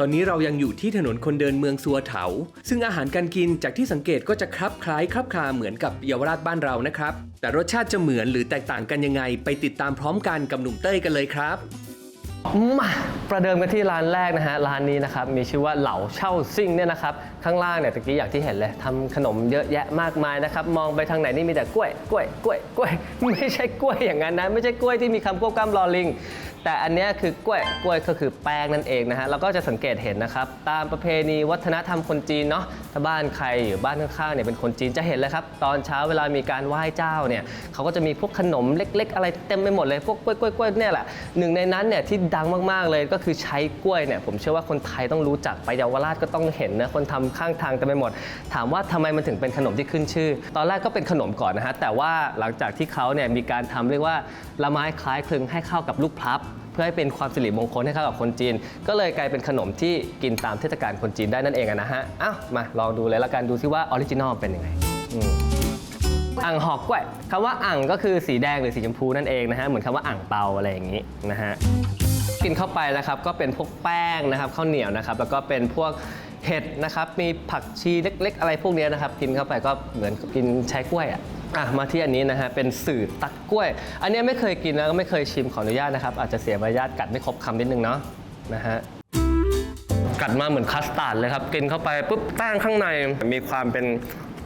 ตอนนี้เรายังอยู่ที่ถนนคนเดินเมืองสัวเถา ซึ่งอาหารการกินจากที่สังเกตก็จะคลับคล้ายคลับคลาเหมือนกับเยาวราชบ้านเรานะครับ แต่รสชาติจะเหมือนหรือแตกต่างกันยังไง ไปติดตามพร้อมกันกับหนุ่มเต้ยกันเลยครับ มาประเดิมกันที่ร้านแรกนะฮะร้านนี้นะครับมีชื่อว่าเหล่าเช่าซิ่งเนี่ยนะครับข้างล่างเนี่ยตะกี้อย่างที่เห็นเลยทำขนมเยอะแยะมากมายนะครับมองไปทางไหนนี่มีแต่กล้วยกล้วยกล้วยกล้วย ไม่ใช่กล้วยอย่างนั้นนะไม่ใช่กล้วยที่มีคำควบกล้ำรอลิง แต่อันนี้คือกล้วยกล้วยก็คือแป้งนั่นเองนะฮะแล้วก็จะสังเกตเห็นนะครับตามประเพณีวัฒนธรรมคนจีนเนาะถ้าบ้านใครอยู่บ้านข้างๆเนี่ยเป็นคนจีนจะเห็นเลยครับตอนเช้าเวลามีการไหว้เจ้าเนี่ยเขาก็จะมีพวกขนมเล็ก ๆ อะไรเต็มไปหมดเลยพวกกล้วยกล้วยกล้วยเนี่ยแหละหนึ่งในนั้นเนี่ยที่ดังมากๆเลยก็คือใช้กล้วยเนี่ยผมเชื่อว่าคนไทยต้องรู้จักไปเยาวราชก็ต้องเห็นนะคนทำข้างทางเต็มไปหมด ถามว่าทำไมมันถึงเป็นขนมที่ขึ้นชื่อ ตอนแรกก็เป็นขนมก่อนนะฮะแต่ว่าหลังจากที่เขาเนี่ยมีการทำเรียกว่าละไม้คล้ายคลึงให้เข้ากับลูกพลับเพื่อให้เป็นความสิริมงคลให้เข้ากับคนจีน ก็เลยกลายเป็นขนมที่กินตามเทศกาลคนจีนได้นั่นเองนะฮะอ้าวมาลองดูเลยละกันดูซิว่าออริจินอลเป็นยังไงอ่างหอกกล้วยคำว่าอ่างก็คือสีแดงหรือสีชมพูนั่นเองนะฮะเหมือนคำว่าอ่างเปาอะไรอย่างนี้นะฮะ กินเข้าไปนะครับก็เป็นพวกแป้งนะครับข้าวเหนียวนะครับแล้วก็เป็นพวกเห็ดนะครับมีผักชีเล็ก ๆ อะไรพวกนี้นะครับกินเข้าไปก็เหมือนกินใช้กล้วยอะอะมาที่อันนี้นะฮะเป็นสื่อตักกล้วย อันนี้ไม่เคยกินแล้วก็ไม่เคยชิมขออนุญาตนะครับอาจจะเสียมารยาทกัดไม่ครบคำนิดนึงเนาะนะฮะกัดมาเหมือนคัสตาร์ดเลยครับกินเข้าไปปุ๊บแป้งข้างในมีความเป็น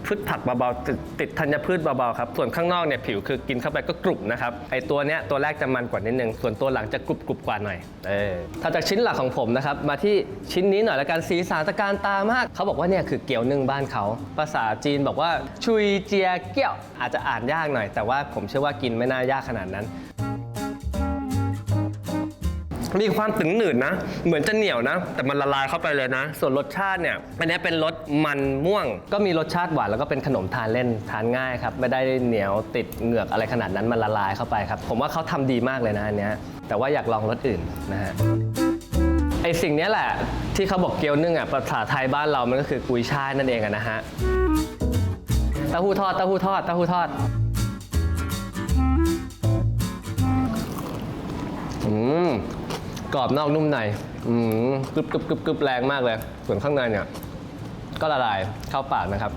พืชผักเบาๆติดติดธัญพืชเบาๆครับ ส่วนข้างนอกเนี่ยผิวคือกินเข้าไปก็กรุบนะครับ ไอตัวเนี้ยตัวแรกจะมันกว่านิดนึง ส่วนตัวหลังจะกรุบกรุบกว่าหน่อย เออถ้าจากชิ้นหลักของผมนะครับ มาที่ชิ้นนี้หน่อยละกันสีสันตะการตามาก เขาบอกว่าเนี่ยคือเกี๊ยวนึ่งบ้านเขา ภาษาจีนบอกว่าชุยเจียเกี้ยว อาจจะอ่านยากหน่อย แต่ว่าผมเชื่อว่ากินไม่น่ายากขนาดนั้น มีความตึงหนืดนะ เหมือนจะเหนียวนะ แต่มันละลายเข้าไปเลยนะ ส่วนรสชาติเนี่ยอันนี้เป็นรสมันม่วง ก็มีรสชาติหวานแล้วก็เป็นขนมทานเล่นทานง่ายครับ ไม่ได้เหนียวติดเหงือกอะไรขนาดนั้นมันละลายเข้าไปครับ ผมว่าเขาทำดีมากเลยนะอันเนี้ยแต่ว่าอยากลองรสอื่นนะฮะไอสิ่งนี้แหละ ที่เขาบอกเกี๊ยวนึ่งอะภาษาไทยบ้านเรามันก็คือกุยช่ายนั่นเองอะนะฮะเต้าหู้ทอดเต้าหู้ทอดเต้าหู้ทอดอืม กรอบนอกนุ่มในอืมกรึบกรึบกรึบกรึบแรงมากเลย ส่วนข้างในเนี่ย ก็ละลายเข้าปากนะครับ